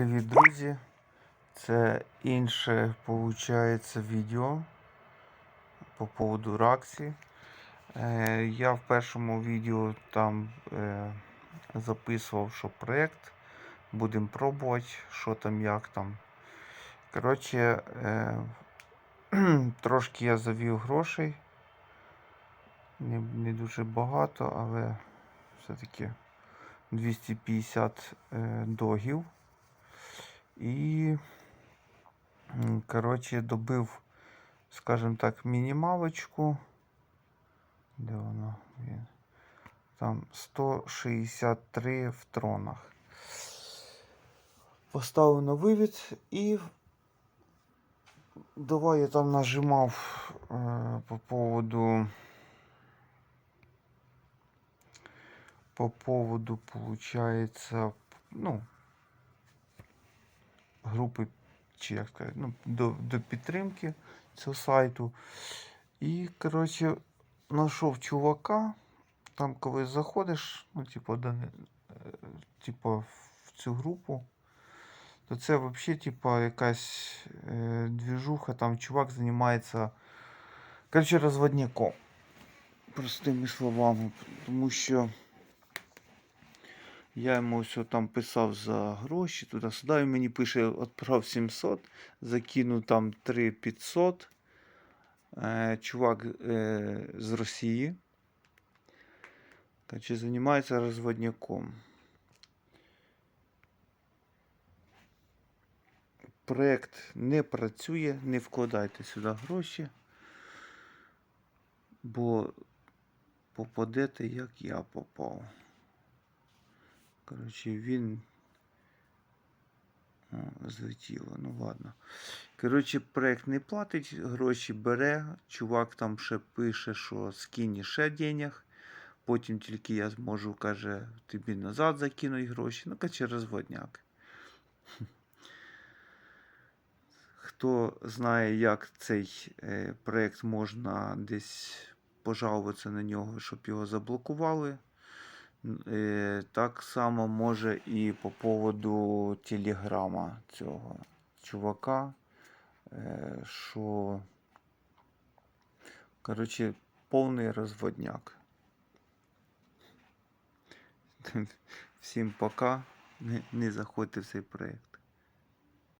Привіт, друзі! Це інше виходить відео по поводу Раксі. Е, Я в першому відео там е, записував, що проєкт. Будемо пробувати, що там, як там. Коротше, е, трошки я завів грошей. Не, не дуже багато, але все-таки 250 е, догів. І, коротше, добив, скажімо так, мінімалочку. Де воно? Він? Там 163 в тронах. Поставив на вивід і давай я там нажимав е, по поводу по поводу, получается, ну, групи, чи як сказати, ну, до, до підтримки цього сайту. І, коротше, знайшов чувака. Там, коли заходиш, ну, типу, до, е, типу, в цю групу, то це взагалі, типу, якась е, двіжуха, там чувак займається, коротше, розводняком. Простими словами, тому що я йому все там писав за гроші туди-сюди. Він мені пише, відправ 700, закинув там 3500. Е, чувак е, з Росії. Короче, займається розводняком. Проект не працює, не вкладайте сюди гроші, бо попадете, як я попав. Коротше, він О, злетіло, ну ладно. Коротше, проект не платить, гроші бере. Чувак там ще пише, що скині ще денег. Потім тільки я зможу, каже, тобі назад закинуть гроші. Ну, коротше, розводняк. Хто знає, як цей е, проект можна десь пожалуватися на нього, щоб його заблокували. Так само може і по поводу телеграма цього чувака, е, що, коротше, повний розводняк. Всім пока. Не, заходьте в цей проект.